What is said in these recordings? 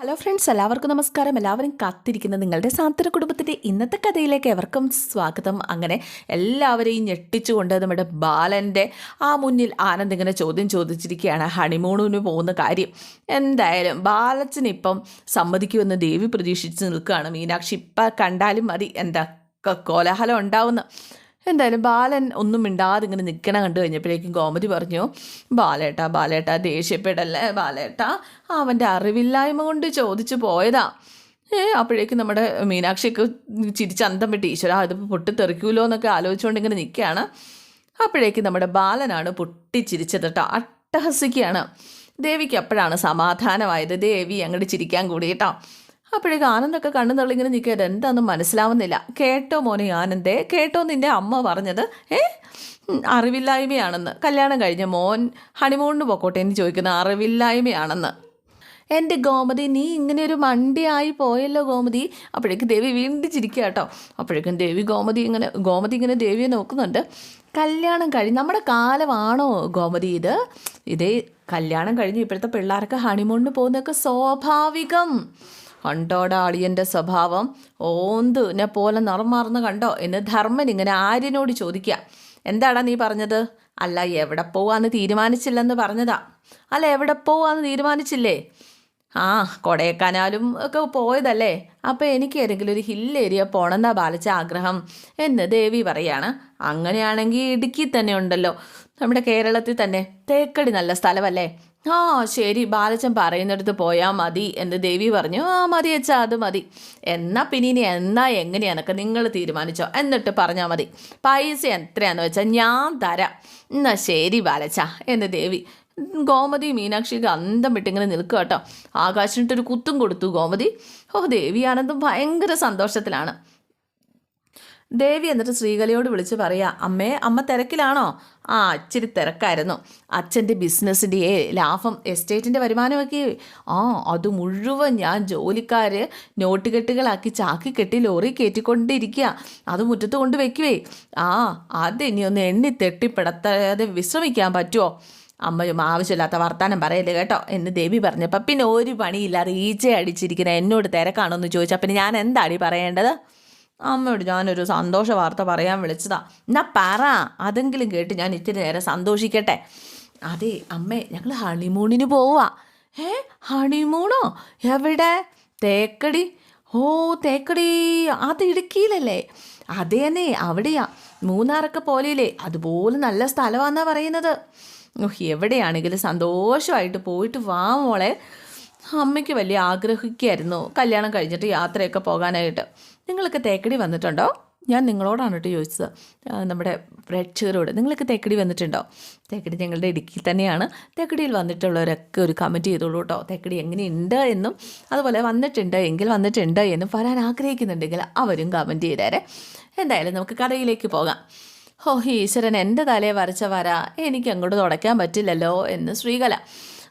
Hello friends എല്ലാവർക്കും നമസ്കാരം. എല്ലാവരും കാത്തിരിക്കുന്ന നിങ്ങളുടെ സാന്ത്വന കുടുംബത്തിന്റെ ഇന്നത്തെ കഥയിലേക്ക് എവർക്കും സ്വാഗതം. അങ്ങനെ എല്ലാവരെയും ഞെട്ടിച്ചുകൊണ്ട് നമ്മുടെ ബാലന്റെ ആ മുന്നിൽ ആനന്ദ് ഇങ്ങനെ ചോദ്യം ചോദിച്ചിരിക്കുകയാണ്. ഹണിമൂണിന് പോകുന്ന കാര്യം. എന്തായാലും ബാലച്ചനിപ്പം സമ്മതിക്കുമെന്ന് ദേവി പ്രതീക്ഷിച്ച് നിൽക്കുകയാണ്. മീനാക്ഷി ഇപ്പം കണ്ടാലും മതി. എന്താ കോലാഹലം ഉണ്ടാവുന്ന എന്തായാലും ബാലൻ ഒന്നും മിണ്ടാതെ ഇങ്ങനെ നിൽക്കണ കണ്ടു കഴിഞ്ഞപ്പോഴേക്കും ഗോമതി പറഞ്ഞു ബാലേട്ട ബാലേട്ട ദേഷ്യപ്പെടല്ലേ ബാലേട്ട അവന്റെ അറിവില്ലായ്മ കൊണ്ട് ചോദിച്ചു പോയതാ. ഏ അപ്പോഴേക്കും നമ്മുടെ മീനാക്ഷിക്ക് ചിരിച്ച് അന്തം വിട്ട് ഈശ്വര അതിപ്പോൾ പൊട്ടിത്തെറിക്കൂലോ എന്നൊക്കെ ആലോചിച്ചുകൊണ്ട് ഇങ്ങനെ നിൽക്കുകയാണ്. അപ്പോഴേക്കും നമ്മുടെ ബാലനാണ് പൊട്ടിച്ചിരിച്ചത് കേട്ടോ അട്ടഹസിക്കുകയാണ്. ദേവിക്ക് അപ്പോഴാണ് സമാധാനമായത്. ദേവി അങ്ങോട്ട് ചിരിക്കാൻ കൂടി കേട്ടോ. അപ്പോഴേക്കും ആനന്ദൊക്കെ കണ്ണു തള്ളിങ്ങനെ നിൽക്കുക എന്താണെന്ന് മനസ്സിലാവുന്നില്ല. കേട്ടോ മോനെ ആനന്ദേ. കേട്ടോ നിന്റെ അമ്മ പറഞ്ഞത്. ഏ? അറിവില്ലായ്മയാണെന്ന്. കല്യാണം കഴിഞ്ഞ മോൻ ഹണിമൂണിന് പൊക്കോട്ടെ എന്ന് ചോദിക്കുന്ന. അറിവില്ലായ്മയാണെന്ന്. എന്റെ ഗോമതി നീ ഇങ്ങനെ ഒരു മണ്ടിയായി പോയല്ലോ ഗോമതി. അപ്പോഴേക്കും ദേവി വീണ്ടും ചിരിക്കുക കേട്ടോ. അപ്പോഴേക്കും ദേവി ഗോമതി ഇങ്ങനെ ഗോമതി ഇങ്ങനെ ദേവിയെ നോക്കുന്നുണ്ട്. കല്യാണം കഴിഞ്ഞ് നമ്മുടെ കാലമാണോ ഗോമതി ഇത്? ഇതേ കല്യാണം കഴിഞ്ഞ് ഇപ്പോഴത്തെ പിള്ളേർക്ക് ഹണിമൂണിന് പോകുന്നതൊക്കെ സ്വാഭാവികം. കണ്ടോടാ അളിയന്റെ സ്വഭാവം. ഓന്തുനെ പോലെ നിറമാർന്ന് കണ്ടോ? എന്ന് ധർമ്മൻ ഇങ്ങനെ ആര്യനോട് ചോദിക്കുക എന്താടാ നീ പറഞ്ഞത്? അല്ല എവിടെ പോവാന്ന് തീരുമാനിച്ചില്ലെന്ന് പറഞ്ഞതാ. അല്ല എവിടെ പോവാന്ന് തീരുമാനിച്ചില്ലേ? ആ കൊടയക്കനാലും ഒക്കെ പോയതല്ലേ? അപ്പോൾ എനിക്ക് ഏതെങ്കിലും ഒരു ഹിൽ ഏരിയ പോകണമെന്നാ ബാലിച്ച ആഗ്രഹം. എന്ന് ദേവി പറയാണ്. അങ്ങനെയാണെങ്കിൽ ഇടുക്കി തന്നെ ഉണ്ടല്ലോ. നമ്മുടെ കേരളത്തിൽ തന്നെ തേക്കടി നല്ല സ്ഥലമല്ലേ? ആ ശരി ബാലച്ചൻ പറയുന്നിടത്ത് പോയാൽ മതി എന്ന് ദേവി പറഞ്ഞു. ആ മതി അച്ഛാ അത് മതി. എന്നാൽ പിന്നെ ഇനി എന്നാ എങ്ങനെയാണൊക്കെ നിങ്ങൾ തീരുമാനിച്ചോ. എന്നിട്ട് പറഞ്ഞാൽ മതി. പൈസ എത്രയാണെന്ന് വെച്ചാൽ ഞാൻ തരാം. എന്നാ ശരി ബാലച്ച എന്ന് ദേവി. ഗോമതി മീനാക്ഷിക്ക് അന്തം വിട്ടിങ്ങനെ നിൽക്കുക കേട്ടോ. ആകാശിനിട്ടൊരു കുത്തും കൊടുത്തു ഗോമതി. ഓ ദേവി ആനന്ദം ഭയങ്കര സന്തോഷത്തിലാണ്. ദേവി എന്നിട്ട് ശ്രീകലയോട് വിളിച്ച് പറയാ അമ്മേ അമ്മ തിരക്കിലാണോ? ആ ഇച്ചിരി തിരക്കായിരുന്നു. അച്ഛന്റെ ബിസിനസ്സിന്റെ ലാഭം എസ്റ്റേറ്റിന്റെ വരുമാനമൊക്കെ. ആ അത് മുഴുവൻ ഞാൻ ജോലിക്കാർ നോട്ടുകെട്ടുകളാക്കി ചാക്കി കെട്ടി ലോറി കയറ്റിക്കൊണ്ടിരിക്കുക അത് മുറ്റത്ത് കൊണ്ട് വെക്കുവേ ആ അത് ഇനി ഒന്ന് എണ്ണി തെട്ടിപ്പിടത്താതെ വിശ്രമിക്കാൻ പറ്റുമോ അമ്മയും ആവശ്യമില്ലാത്ത വർത്താനം പറയല്ലേ കേട്ടോ എന്ന് ദേവി പറഞ്ഞപ്പോൾ പിന്നെ ഒരു പണിയില്ലാതെ ഈച്ച അടിച്ചിരിക്കുന്ന. എന്നോട് തിരക്കാണോ എന്ന് ചോദിച്ചാൽ പിന്നെ ഞാൻ എന്താണ് ഈ പറയേണ്ടത്? അമ്മയോട് ഞാനൊരു സന്തോഷ വാർത്ത പറയാൻ വിളിച്ചതാ. എന്നാ പറ അതെങ്കിലും കേട്ട് ഞാൻ ഇത്തിരി നേരം സന്തോഷിക്കട്ടെ. അതെ അമ്മേ ഞങ്ങൾ ഹണിമൂണിന് പോവാ. ഏ ഹണിമൂണോ? എവിടെ? തേക്കടി? ഓ തേക്കടി അത് ഇടുക്കിയിലല്ലേ? അതേ തന്നെ അവിടെയാ. മൂന്നാറൊക്കെ പോലെയില്ലേ? അതുപോലെ നല്ല സ്ഥലമാണെന്നാ പറയുന്നത്. എവിടെയാണെങ്കിലും സന്തോഷമായിട്ട് പോയിട്ട് വാ മോളെ. അമ്മയ്ക്ക് വലിയ ആഗ്രഹിക്കായിരുന്നു. കല്യാണം കഴിഞ്ഞിട്ട് യാത്രയൊക്കെ പോകാനായിട്ട്. നിങ്ങളൊക്കെ തേക്കടി വന്നിട്ടുണ്ടോ? ഞാൻ നിങ്ങളോടാണ് കേട്ടോ ചോദിച്ചത്. നമ്മുടെ നമ്മുടെ പ്രേക്ഷകരോട് നിങ്ങൾക്ക് തേക്കടി വന്നിട്ടുണ്ടോ? തേക്കടി ഞങ്ങളുടെ ഇടുക്കിയിൽ തന്നെയാണ്. തേക്കടിയിൽ വന്നിട്ടുള്ളവരൊക്കെ ഒരു കമന്റ് ചെയ്തോളൂ കേട്ടോ. തേക്കടി എങ്ങനെയുണ്ട് എന്നും അതുപോലെ വന്നിട്ടുണ്ട് എങ്കിൽ വന്നിട്ടുണ്ട് എന്നും വരാൻ ആഗ്രഹിക്കുന്നുണ്ടെങ്കിൽ അവരും കമന്റ് ചെയ്തേരെ. എന്തായാലും നമുക്ക് കടയിലേക്ക് പോകാം. ഓ ഈശ്വരൻ എന്റെ തലയെ വരച്ച വര എനിക്ക് അങ്ങോട്ട് തുടയ്ക്കാൻ പറ്റില്ലല്ലോ എന്ന് ശ്രീകല.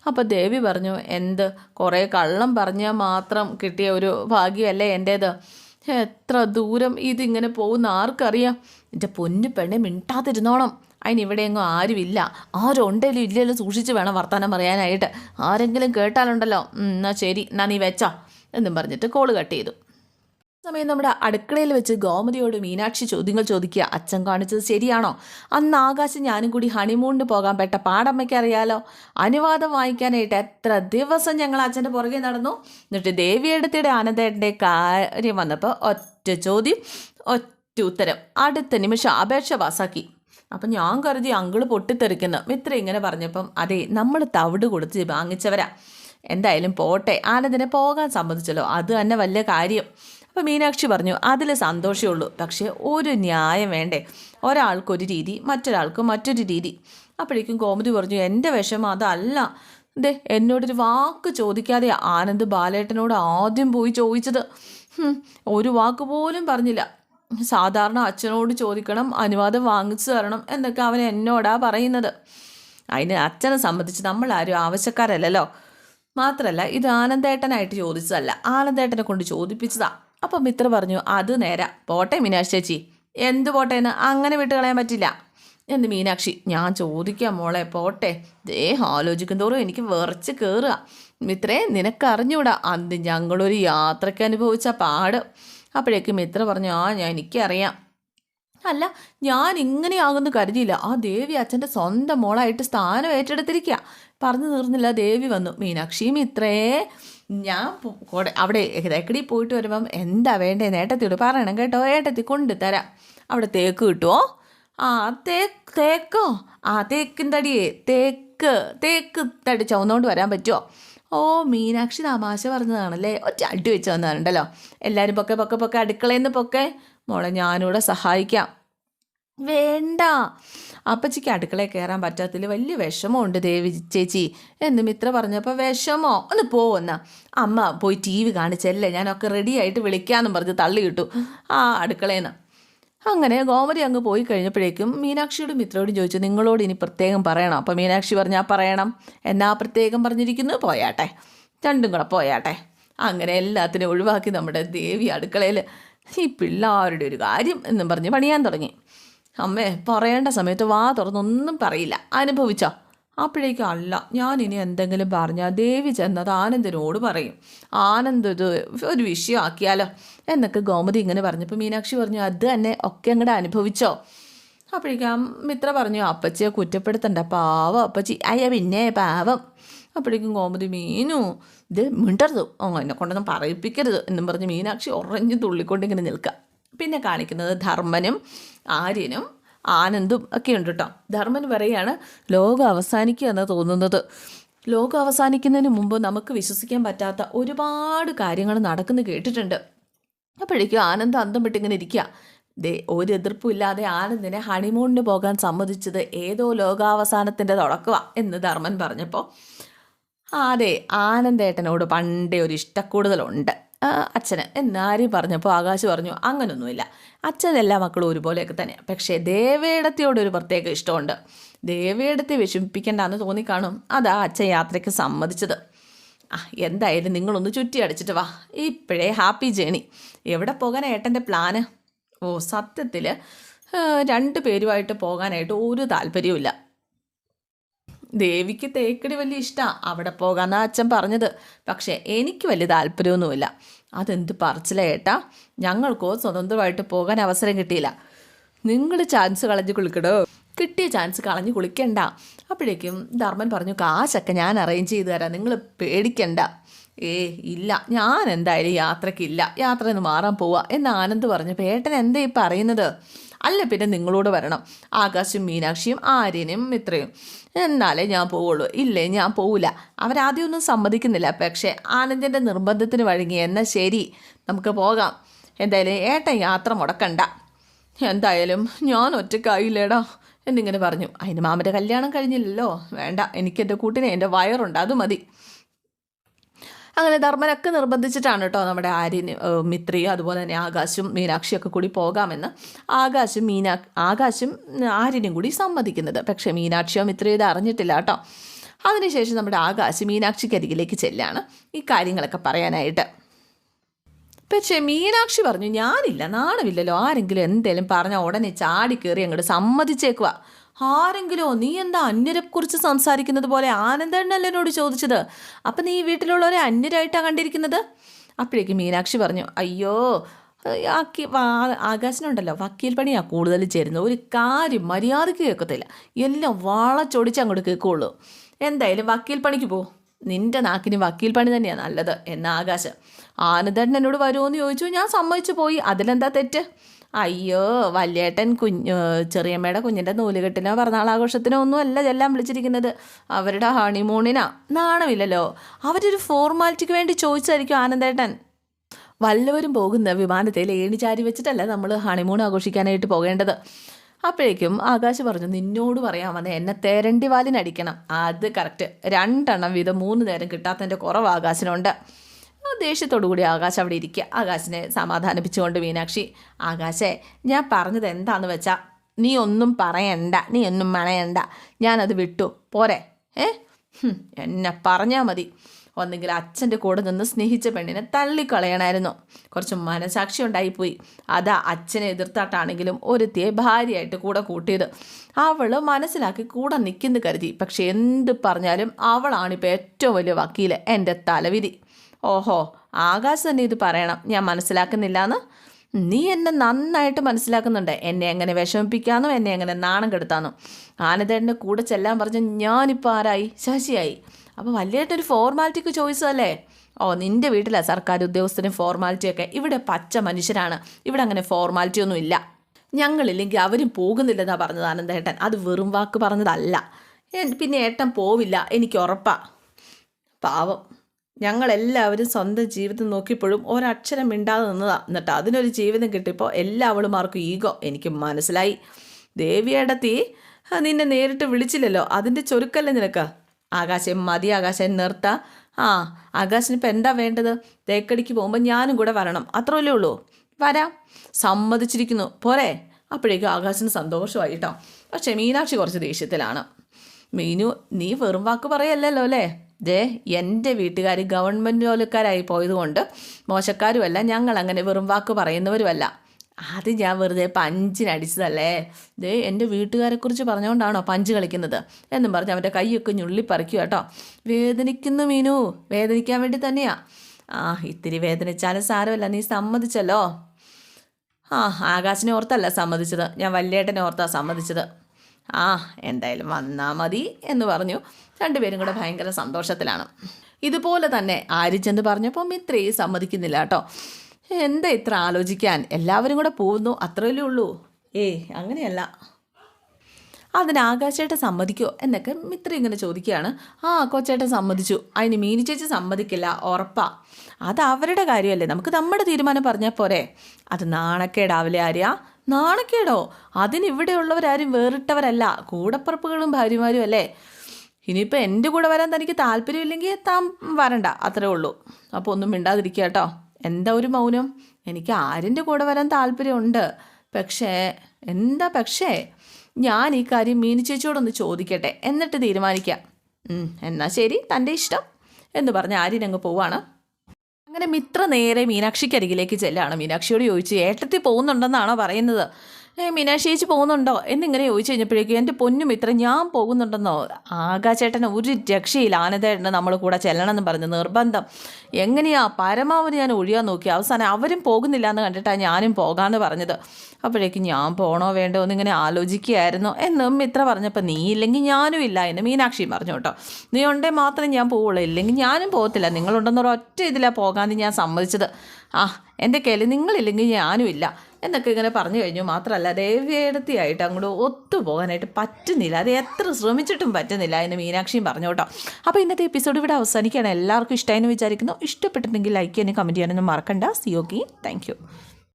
അപ്പോൾ ദേവി പറഞ്ഞു എന്ത്? കുറേ കള്ളം പറഞ്ഞാൽ മാത്രം കിട്ടിയ ഒരു ഭാഗ്യമല്ലേ എന്റേത് എത്ര ദൂരം ഇതിങ്ങനെ പോകുന്ന ആർക്കറിയാം? എന്റെ പൊന്നു പെണ്ണെ മിണ്ടാതിരുന്നോണം. അതിന് ഇവിടെയെങ്ങും ആരുമില്ല. ആരും ഉണ്ടെങ്കിലും ഇല്ലല്ലോ സൂക്ഷിച്ച് വേണം വർത്തമാനം പറയാനായിട്ട്. ആരെങ്കിലും കേട്ടാലുണ്ടല്ലോ. എന്നാൽ എന്നാ ശരി. എന്നാ നീ വെച്ചോ. എന്നും പറഞ്ഞിട്ട് കോൾ കട്ട് ചെയ്തു. സമയം നമ്മുടെ അടുക്കളയിൽ വെച്ച് ഗോമതിയോട് മീനാക്ഷി ചോദ്യങ്ങൾ ചോദിക്കുക. അച്ഛൻ കാണിച്ചത് ശരിയാണോ? അന്ന് ആകാശം ഞാനും കൂടി ഹണിമൂണിന് പോകാൻ പെട്ട പാടമ്മയ്ക്ക് അറിയാലോ. അനുവാദം വാങ്ങിക്കാനായിട്ട് എത്ര ദിവസം ഞങ്ങൾ അച്ഛന്റെ പുറകെ നടന്നു. എന്നിട്ട് ദേവിയെടുത്തിയുടെ ആനന്ദേട്ടന്റെ കാര്യം വന്നപ്പോൾ ഒറ്റ ചോദ്യം ഒറ്റ ഉത്തരം. അടുത്ത നിമിഷം അപേക്ഷ പാസാക്കി അപ്പം ഞാൻ കരുതി അങ്കിൾ പൊട്ടിത്തെറിക്കുന്നു. മിത്ര ഇങ്ങനെ പറഞ്ഞപ്പം അതെ നമ്മൾ തവിട് കൊടുത്ത് വാങ്ങിച്ചവരാ. എന്തായാലും പോട്ടെ ആനന്ദിനെ പോകാൻ സമ്മതിച്ചല്ലോ. അത് തന്നെ വലിയ കാര്യം. അപ്പോൾ മീനാക്ഷി പറഞ്ഞു അതിൽ സന്തോഷമേ ഉള്ളൂ. പക്ഷേ ഒരു ന്യായം വേണ്ടേ? ഒരാൾക്കൊരു രീതി മറ്റൊരാൾക്ക് മറ്റൊരു രീതി. അപ്പോഴേക്കും കോമതി പറഞ്ഞു എന്റെ വിഷമം അതല്ല. ദേ എന്നോടൊരു വാക്ക് ചോദിക്കാതെ ആനന്ദ് ബാലേട്ടനോട് ആദ്യം പോയി ചോദിച്ചത്. ഒരു വാക്ക് പോലും പറഞ്ഞില്ല. സാധാരണ അച്ഛനോട് ചോദിക്കണം അനുവാദം വാങ്ങിച്ചു തരണം എന്നൊക്കെ അവൻ എന്നോടാ പറയുന്നത്. അതിന് അച്ഛനെ സംബന്ധിച്ച് നമ്മൾ ആരും ആവശ്യക്കാരല്ലല്ലോ. മാത്രമല്ല ഇത് ആനന്ദേട്ടനായിട്ട് ചോദിച്ചതല്ല. ആനന്ദേട്ടനെ കൊണ്ട് ചോദിപ്പിച്ചതാ. അപ്പം മിത്ര പറഞ്ഞു അത് നേരാ. പോട്ടെ മീനാക്ഷി ചേച്ചി. എന്ത് പോട്ടെ എന്ന് അങ്ങനെ വിട്ട് കളയാൻ പറ്റില്ല. എന്ന് മീനാക്ഷി? ഞാൻ ചോദിക്കാം മോളെ. പോട്ടെ. ദേ ആലോചിക്കും തോറും എനിക്ക് വിറച്ച് കയറുക മിത്രേ നിനക്ക് അറിഞ്ഞൂടാ. അന്ന് ഞങ്ങളൊരു യാത്രയ്ക്ക് അനുഭവിച്ച പാട്. അപ്പോഴേക്ക് മിത്ര പറഞ്ഞു ആ ഞാൻ എനിക്കറിയാം. അല്ല ഞാൻ ഇങ്ങനെയാകുന്നു കരുതിയില്ല. ആ ദേവി അച്ഛന്റെ സ്വന്തം മോളായിട്ട് സ്ഥാനം ഏറ്റെടുത്തിരിക്കുക പറഞ്ഞു തീർന്നില്ല. ദേവി വന്നു. മീനാക്ഷിയും ഇത്രേ ഞാൻ കൂടെ അവിടെ എക്കടി പോയിട്ട് വരുമ്പം എന്താ വേണ്ടേ ഏട്ടത്തിയോട് പറയണം കേട്ടോ. ഏട്ടത്തി കൊണ്ട് തരാം അവിടെ തേക്ക് കിട്ടുമോ ആ തേക്ക് തേക്കോ? ആ തേക്കിൻ തടിയേ തേക്ക് തേക്ക് തടി ചുവന്നുകൊണ്ട് വരാൻ പറ്റുമോ ഓ മീനാക്ഷി തമാശ പറഞ്ഞതാണല്ലേ? ഒറ്റ അടി വെച്ച് വന്നതാണുണ്ടല്ലോ. എല്ലാവരും പൊക്കെ പൊക്കെ പൊക്കെ അടുക്കളയിൽ നിന്ന് പൊക്കെ. മോളെ ഞാനിവിടെ സഹായിക്കാം. വേണ്ട. അപ്പച്ചിക്ക് അടുക്കളയിൽ കയറാൻ പറ്റാത്തതിൽ വലിയ വിഷമമുണ്ട് ദേവി ചേച്ചി. എന്ന് മിത്ര പറഞ്ഞപ്പോൾ വിഷമോ? ഒന്ന് പോവെന്ന അമ്മ പോയി ടി വി കാണിച്ചല്ലേ ഞാനൊക്കെ റെഡി ആയിട്ട് വിളിക്കാമെന്നും പറഞ്ഞ് തള്ളി കിട്ടു ആ അടുക്കളയിൽ നിന്ന് അങ്ങനെ ഗോമതി അങ്ങ് പോയി കഴിഞ്ഞപ്പോഴേക്കും മീനാക്ഷിയോടും മിത്രയോടും ചോദിച്ചു നിങ്ങളോട് ഇനി പ്രത്യേകം പറയണം. അപ്പോൾ മീനാക്ഷി പറഞ്ഞാൽ പറയണം. എന്നാ പ്രത്യേകം പറഞ്ഞിരിക്കുന്നു? പോയാട്ടെ. രണ്ടും കൂടെ പോയാട്ടെ. അങ്ങനെ എല്ലാത്തിനും ഒഴിവാക്കി നമ്മുടെ ദേവി അടുക്കളയിൽ ഈ പിള്ളേരുടെ ഒരു കാര്യം എന്നും പറഞ്ഞ് പണിയാൻ തുടങ്ങി. അമ്മേ പറയേണ്ട സമയത്ത് വാ തുറന്നൊന്നും പറയില്ല. അനുഭവിച്ചോ? അപ്പോഴേക്കും അല്ല ഞാൻ ഇനി എന്തെങ്കിലും പറഞ്ഞാൽ ദേവി ചെന്നത് ആനന്ദനോട് പറയും. ആനന്ദ് ഇത് ഒരു വിഷയമാക്കിയാലോ? എന്നൊക്കെ ഗോമതി ഇങ്ങനെ പറഞ്ഞപ്പോൾ മീനാക്ഷി പറഞ്ഞു അത് തന്നെ ഒക്കെ അങ്ങോട്ട് അനുഭവിച്ചോ? അപ്പോഴേക്കും മിത്ര പറഞ്ഞു അപ്പച്ചിയെ കുറ്റപ്പെടുത്തണ്ട പാവം അപ്പച്ചി. അയ്യ പിന്നെ പാവം. അപ്പോഴേക്കും ഗോമതി മീനു ഇത് മിണ്ടരുത്. എന്നെ കൊണ്ടൊന്നും പറയിപ്പിക്കരുത് എന്നും പറഞ്ഞ് മീനാക്ഷി ഉറഞ്ഞു തുള്ളിക്കൊണ്ട് ഇങ്ങനെ നിൽക്കുക പിന്നെ കാണിക്കുന്നത് ധർമ്മനും ആര്യനും ആനന്ദും ഒക്കെ ഉണ്ട് കേട്ടോ ധർമ്മൻ പറയുകയാണ് ലോകം അവസാനിക്കുക എന്ന് തോന്നുന്നത്. ലോകം അവസാനിക്കുന്നതിന് മുമ്പ് നമുക്ക് വിശ്വസിക്കാൻ പറ്റാത്ത ഒരുപാട് കാര്യങ്ങൾ നടക്കുന്നു കേട്ടിട്ടുണ്ട്. അപ്പോഴേക്കും ആനന്ദ് അന്തം വിട്ടിങ്ങനെ ഇരിക്കുക ദേ ഒരു എതിർപ്പും ഇല്ലാതെ ആനന്ദിനെ ഹണിമൂണിന് പോകാൻ സമ്മതിച്ചത് ഏതോ ലോകാവസാനത്തിന്റെ തുടക്കമാണ് എന്ന് ധർമ്മൻ പറഞ്ഞപ്പോൾ അതെ ആനന്ദേട്ടനോട് പണ്ടേ ഒരു ഇഷ്ടക്കൂടുതലുണ്ട്. അച്ഛന്. എന്നാരും പറഞ്ഞപ്പോൾ ആകാശ് പറഞ്ഞു അങ്ങനൊന്നുമില്ല. അച്ഛൻ എല്ലാ മക്കളും ഒരുപോലെയൊക്കെ തന്നെയാണ് പക്ഷേ ദേവേടത്തിയോട് ഒരു പ്രത്യേക ഇഷ്ടമുണ്ട്. ദേവേടത്തെ വിഷമിപ്പിക്കേണ്ടെന്ന് തോന്നിക്കാണും അതാ അച്ഛൻ യാത്രയ്ക്ക് സമ്മതിച്ചത്. ആ എന്തായാലും നിങ്ങളൊന്ന് ചുറ്റി അടിച്ചിട്ട് വാ. ഇപ്പോഴേ ഹാപ്പി ജേണി. എവിടെ പോകാൻ ഏട്ടന്റെ പ്ലാന്? ഓ സത്യത്തിൽ രണ്ട് പേരുമായിട്ട് പോകാനായിട്ട് ഒരു താല്പര്യവുമില്ല. ദേവിക്ക് തേക്കടി വലിയ ഇഷ്ടമാണ് അവിടെ പോകാന്നാ അച്ഛൻ പറഞ്ഞത്. പക്ഷേ എനിക്ക് വലിയ താല്പര്യമൊന്നുമില്ല. അതെന്ത് പറച്ചില ഏട്ടാ? ഞങ്ങൾക്കോ സ്വതന്ത്രമായിട്ട് പോകാൻ അവസരം കിട്ടിയില്ല. നിങ്ങൾ ചാൻസ് കളഞ്ഞ് കുളിക്കടോ? കിട്ടിയ ചാൻസ് കളഞ്ഞ് കുളിക്കണ്ട. അപ്പോഴേക്കും ധർമ്മൻ പറഞ്ഞു കാശൊക്കെ ഞാൻ അറേഞ്ച് ചെയ്തു തരാം. നിങ്ങൾ പേടിക്കണ്ട. ഏ ഇല്ല. ഞാൻ എന്തായാലും യാത്രക്കില്ല. യാത്ര നിന്ന് മാറാൻ പോവാ എന്ന് ആനന്ദ് പറഞ്ഞു പേട്ടൻ എന്താ ഈ പറയുന്നത്? അല്ല പിന്നെ നിങ്ങളോട് വരണം. ആകാശും മീനാക്ഷിയും ആര്യനും മിത്രയും എന്നാലേ ഞാൻ പോവുള്ളൂ. ഇല്ലേ ഞാൻ പോവില്ല അവരാദ്യമൊന്നും സമ്മതിക്കുന്നില്ല. പക്ഷേ ആനന്ദിന്റെ നിർബന്ധത്തിന് വഴങ്ങി എന്നാൽ ശരി. നമുക്ക് പോകാം. എന്തായാലും ഏട്ട യാത്ര മുടക്കണ്ട. എന്തായാലും ഞാൻ ഒറ്റക്കായില്ലേടാ എന്നിങ്ങനെ പറഞ്ഞു. അതിന് മാമന്റെ കല്യാണം കഴിഞ്ഞില്ലല്ലോ. വേണ്ട എനിക്കെന്റെ കൂട്ടിന് എന്റെ വയറുണ്ട്. അത് മതി. അങ്ങനെ ധർമ്മനൊക്കെ നിർബന്ധിച്ചിട്ടാണ് കേട്ടോ നമ്മുടെ ആര്യന് മിത്രയും അതുപോലെ തന്നെ ആകാശും മീനാക്ഷിയൊക്കെ കൂടി പോകാമെന്ന് ആകാശും മീനാ ആകാശും ആര്യനും കൂടി സമ്മതിക്കുന്നത്. പക്ഷേ മീനാക്ഷിയോ മിത്രയോ ഇത് അറിഞ്ഞിട്ടില്ല കേട്ടോ. അതിനുശേഷം നമ്മുടെ ആകാശ് മീനാക്ഷിക്കരികിലേക്ക് ചെല്ലാണ്. ഈ കാര്യങ്ങളൊക്കെ പറയാനായിട്ട്. പക്ഷേ മീനാക്ഷി പറഞ്ഞു ഞാനില്ല നാണമില്ലല്ലോ. ആരെങ്കിലും എന്തേലും പറഞ്ഞാൽ ഉടനെ ചാടി കയറി അങ്ങോട്ട് സമ്മതിച്ചേക്കുക ആരെങ്കിലോ നീ എന്താ അന്യരെക്കുറിച്ച് സംസാരിക്കുന്നത് പോലെ ആനന്ദണ്ണല്ലേ എന്നോട് ചോദിച്ചത്? അപ്പം നീ വീട്ടിലുള്ളവരെ അന്യരായിട്ടാണ് കണ്ടിരിക്കുന്നത്? അപ്പോഴേക്ക് മീനാക്ഷി പറഞ്ഞു അയ്യോ ആക്കി ആകാശനുണ്ടല്ലോ. വക്കീൽ പണിയാ കൂടുതൽ ചേരുന്നത്. ഒരു കാര്യം മര്യാദയ്ക്ക് കേൾക്കത്തില്ല. എല്ലാം വളച്ചൊടിച്ച് അങ്ങോട്ട് കേൾക്കുള്ളൂ. എന്തായാലും വക്കീൽ പണിക്ക് പോ. നിന്റെ നാക്കിന് വക്കീൽ പണി തന്നെയാണ് നല്ലത് എന്ന ആകാശ്. ആനന്ദൻ എന്നോട് വരുമോ എന്ന് ചോദിച്ചു ഞാൻ സമ്മതിച്ചു പോയി. അതിലെന്താ തെറ്റ്? അയ്യോ വല്യേട്ടൻ കുഞ്ഞ് ചെറിയമ്മയുടെ കുഞ്ഞിന്റെ നൂലുകെട്ടിനോ പിറന്നാളാഘോഷത്തിനോ ഒന്നും അല്ല എല്ലാം വിളിച്ചിരിക്കുന്നത്. അവരുടെ ഹണിമൂണിനാ. നാണമില്ലല്ലോ. അവരൊരു ഫോർമാലിറ്റിക്ക് വേണ്ടി ചോദിച്ചായിരിക്കും ആനന്ദേട്ടൻ. വല്ലവരും പോകുന്ന വിമാനത്തിൽ ഏണി ചാരി വെച്ചിട്ടല്ല നമ്മൾ ഹണിമൂൺ ആഘോഷിക്കാനായിട്ട് പോകേണ്ടത്? അപ്പോഴേക്കും ആകാശ് പറഞ്ഞു നിന്നോട് പറയാൻ വന്ന എന്നെ തേരണ്ടി വാലിനടിക്കണം അത് കറക്റ്റ് രണ്ടെണ്ണം വീതം മൂന്ന് നേരം കിട്ടാത്തതിന്റെ കുറവ് ആകാശിനുണ്ട്. ആ ദേഷ്യത്തോടു കൂടി ആകാശ് അവിടെ ഇരിക്കുക. ആകാശിനെ സമാധാനിപ്പിച്ചുകൊണ്ട് മീനാക്ഷി ആകാശേ ഞാൻ പറഞ്ഞത് എന്താണെന്ന് വെച്ചാൽ നീ ഒന്നും പറയണ്ട നീ ഒന്നും മണയണ്ട. ഞാനത് വിട്ടു. പോരെ. ഏ? എന്നെ പറഞ്ഞാൽ മതി. ഒന്നെങ്കിൽ അച്ഛന്റെ കൂടെ നിന്ന് സ്നേഹിച്ച പെണ്ണിനെ തള്ളിക്കളയണമായിരുന്നു കുറച്ച് മനസാക്ഷി ഉണ്ടായിപ്പോയി. അതാ അച്ഛനെ എതിർത്താട്ടാണെങ്കിലും ഒരുത്തിയെ ഭാര്യയായിട്ട് കൂടെ കൂട്ടിയത്. അവൾ മനസ്സിലാക്കി കൂടെ നിൽക്കുന്നു കരുതി. പക്ഷെ എന്ത് പറഞ്ഞാലും അവളാണിപ്പോൾ ഏറ്റവും വലിയ വക്കീൽ. എന്റെ തലവിധി ഓഹോ ആകാശ് തന്നെ ഇത് പറയണം. ഞാൻ മനസ്സിലാക്കുന്നില്ല എന്ന് നീ എന്നെ നന്നായിട്ട് മനസ്സിലാക്കുന്നുണ്ട്. എന്നെ എങ്ങനെ വിഷമിപ്പിക്കാന്നും എന്നെ എങ്ങനെ നാണം കെടുത്താന്നും. ആനന്ദേട്ടന്റെ കൂടെ ചെല്ലാൻ പറഞ്ഞ ഞാനിപ്പോൾ ആരായി? ശശിയായി. അപ്പോൾ വലിയേട്ടൊരു ഫോർമാലിറ്റിക്ക് ചോയ്സ് അല്ലേ? ഓ നിന്റെ വീട്ടിലെ സർക്കാർ ഉദ്യോഗസ്ഥനും ഫോർമാലിറ്റിയൊക്കെ ഇവിടെ പച്ച മനുഷ്യരാണ്. ഇവിടെ അങ്ങനെ ഫോർമാലിറ്റി ഒന്നും ഇല്ല. ഞങ്ങളില്ലെങ്കിൽ അവരും പോകുന്നില്ലെന്നാണ് പറഞ്ഞത് ആനന്ദേട്ടൻ അത് വെറും വാക്ക് പറഞ്ഞതല്ല. പിന്നെ ഏട്ടൻ പോവില്ല. എനിക്ക് ഉറപ്പാ. പാവം. ഞങ്ങളെല്ലാവരും സ്വന്തം ജീവിതം നോക്കിയപ്പോഴും ഒരക്ഷരം മിണ്ടാതെ നിന്നതാണ് എന്നിട്ട് അതിനൊരു ജീവിതം കിട്ടിയപ്പോൾ എല്ലാ ഈഗോ. എനിക്ക് മനസ്സിലായി. ദേവിയേടത്തി നിന്നെ നേരിട്ട് വിളിച്ചില്ലല്ലോ. അതിന്റെ ചൊരുക്കല്ലേ നിനക്ക്? ആകാശം മതി ആകാശം നിർത്ത. ആ ആകാശിന് ഇപ്പം എന്താ വേണ്ടത്? തേക്കടിക്ക് പോകുമ്പോൾ ഞാനും കൂടെ വരണം. അത്രയല്ലേ ഉള്ളൂ. വരാം. സമ്മതിച്ചിരിക്കുന്നു. പോരെ. അപ്പോഴേക്കും ആകാശിന് സന്തോഷമായി കേട്ടോ പക്ഷേ മീനാക്ഷി കുറച്ച് ദേഷ്യത്തിലാണ്. മീനു നീ വെറും വാക്ക് പറയല്ലല്ലോ അല്ലേ? ദേ എന്റെ വീട്ടുകാർ ഗവൺമെന്റ് ജോലിക്കാരായി പോയതുകൊണ്ട് മോശക്കാരുമല്ല ഞങ്ങൾ അങ്ങനെ വെറും വാക്ക് പറയുന്നവരുമല്ല. അത് ഞാൻ വെറുതെ പഞ്ചിനടിച്ചതല്ലേ ദേ എന്റെ വീട്ടുകാരെക്കുറിച്ച് പറഞ്ഞുകൊണ്ടാണോ പഞ്ച് കളിക്കുന്നത്? എന്നും പറഞ്ഞ് അവന്റെ കൈയൊക്കെ ഞുള്ളി കേട്ടോ. വേദനിക്കുന്നു മീനു. വേദനിക്കാൻ വേണ്ടി തന്നെയാ. ആ ഇത്തിരി വേദനിച്ചാലും സാരമല്ല. നീ സമ്മതിച്ചല്ലോ? ആ ആകാശിനെ ഓർത്തല്ല സമ്മതിച്ചത്. ഞാൻ വല്യേട്ടനെ ഓർത്താ സമ്മതിച്ചത്. ആ എന്തായാലും വന്നാൽ മതി എന്ന് പറഞ്ഞു. രണ്ടുപേരും കൂടെ ഭയങ്കര സന്തോഷത്തിലാണ്. ഇതുപോലെ തന്നെ ആര്യച്ചെന്ന് പറഞ്ഞപ്പോൾ ഇത്രയും സമ്മതിക്കുന്നില്ല കേട്ടോ. എന്താ ഇത്ര ആലോചിക്കാൻ? എല്ലാവരും കൂടെ പോകുന്നു അത്രയല്ലേ ഉള്ളൂ. ഏയ് അങ്ങനെയല്ല. അതിന് ആകാശേട്ടൻ സമ്മതിക്കോ എന്നൊക്കെ മിത്ര ഇങ്ങനെ ചോദിക്കുകയാണ്. ആ കൊച്ചേട്ടൻ സമ്മതിച്ചു. അതിന് മീനി ചേച്ചി സമ്മതിക്കില്ല ഉറപ്പാ. അത് അവരുടെ കാര്യമല്ലേ. നമുക്ക് നമ്മുടെ തീരുമാനം പറഞ്ഞാൽ പോരെ. അത് നാണക്കേടാവില്ലേ ആര്യ? നാണക്കേടോ? അതിന് ഇവിടെയുള്ളവരാരും വേറിട്ടവരല്ല. കൂടപ്പറപ്പുകളും ഭാര്യമാരും അല്ലേ? ഇനിയിപ്പോൾ എന്റെ കൂടെ വരാൻ തനിക്ക് താല്പര്യമില്ലെങ്കിൽ താൻ വരണ്ട. അത്രേ ഉള്ളൂ. അപ്പോൾ ഒന്നും മിണ്ടാതിരിക്കുക കേട്ടോ. എന്താ ഒരു മൗനം? എനിക്ക് ആരിന്റെ കൂടെ വരാൻ താല്പര്യമുണ്ട്. പക്ഷേ എന്താ പക്ഷേ? ഞാൻ ഈ കാര്യം മീനു ചേച്ചിയോടൊന്ന് ചോദിക്കട്ടെ. എന്നിട്ട് തീരുമാനിക്കാം. എന്നാൽ എന്നാ ശരി. തന്റെ ഇഷ്ടം. എന്ന് പറഞ്ഞ് ആര്യൻ അങ്ങ് പോവാണ്. അങ്ങനെ മിത്ര നേരെ മീനാക്ഷിക്കരികിലേക്ക് ചെല്ലാണ്. മീനാക്ഷിയോട് ചോദിച്ചു ഏട്ടത്തിൽ പോകുന്നുണ്ടെന്നാണോ പറയുന്നത്? മീനാക്ഷി ചേച്ചി പോകുന്നുണ്ടോ? എന്നിങ്ങനെ ചോദിച്ചു കഴിഞ്ഞപ്പോഴേക്കും എന്റെ പൊന്നും ഇത്ര ഞാൻ പോകുന്നുണ്ടെന്നോ? ആകാശേട്ടൻ ഒരു രക്ഷയില്ല. ആനന്ദേട്ടന് നമ്മൾ കൂടെ ചെല്ലണമെന്ന് പറഞ്ഞു. നിർബന്ധം. എങ്ങനെയാ? പരമാവധി ഞാൻ ഒഴിയാൻ നോക്കി. അവസാനം അവരും പോകുന്നില്ല എന്ന് കണ്ടിട്ടാണ് ഞാനും പോകാമെന്ന് പറഞ്ഞത്. അപ്പോഴേക്കും ഞാൻ പോകണോ വേണ്ടോ എന്നിങ്ങനെ ആലോചിക്കുകയായിരുന്നു. എന്നും മിത്ര പറഞ്ഞപ്പോൾ നീ ഇല്ലെങ്കിൽ ഞാനും ഇല്ല എന്ന് മീനാക്ഷിയും പറഞ്ഞു കേട്ടോ. നീ ഉണ്ടേ മാത്രമേ ഞാൻ പോവുള്ളൂ. ഇല്ലെങ്കിൽ ഞാനും പോകത്തില്ല. നിങ്ങളുണ്ടെന്നൊരു ഒറ്റ ഇതിലാണ് പോകാമെന്ന് ഞാൻ സമ്മതിച്ചത്. ആ എന്റെ കയ്യിൽ നിങ്ങളില്ലെങ്കിൽ ഞാനും ഇല്ല. എന്നൊക്കെ ഇങ്ങനെ പറഞ്ഞു കഴിഞ്ഞു. മാത്രമല്ല ദേവിയെടുത്തിയായിട്ട് അങ്ങോട്ട് ഒത്തുപോകാനായിട്ട് പറ്റുന്നില്ല. അത് എത്ര ശ്രമിച്ചിട്ടും പറ്റുന്നില്ല എന്ന് മീനാക്ഷിയും പറഞ്ഞു കേട്ടോ. അപ്പോൾ ഇന്നത്തെ എപ്പിസോഡ് ഇവിടെ അവസാനിക്കുകയാണ്. എല്ലാവർക്കും ഇഷ്ടമായെന്ന് വിചാരിക്കുന്നു. ഇഷ്ടപ്പെട്ടിട്ടുണ്ടെങ്കിൽ ലൈക്ക് ചെയ്യാനും കമന്റ് ചെയ്യാനൊന്നും മറക്കണ്ട. സിയോക്കി താങ്ക്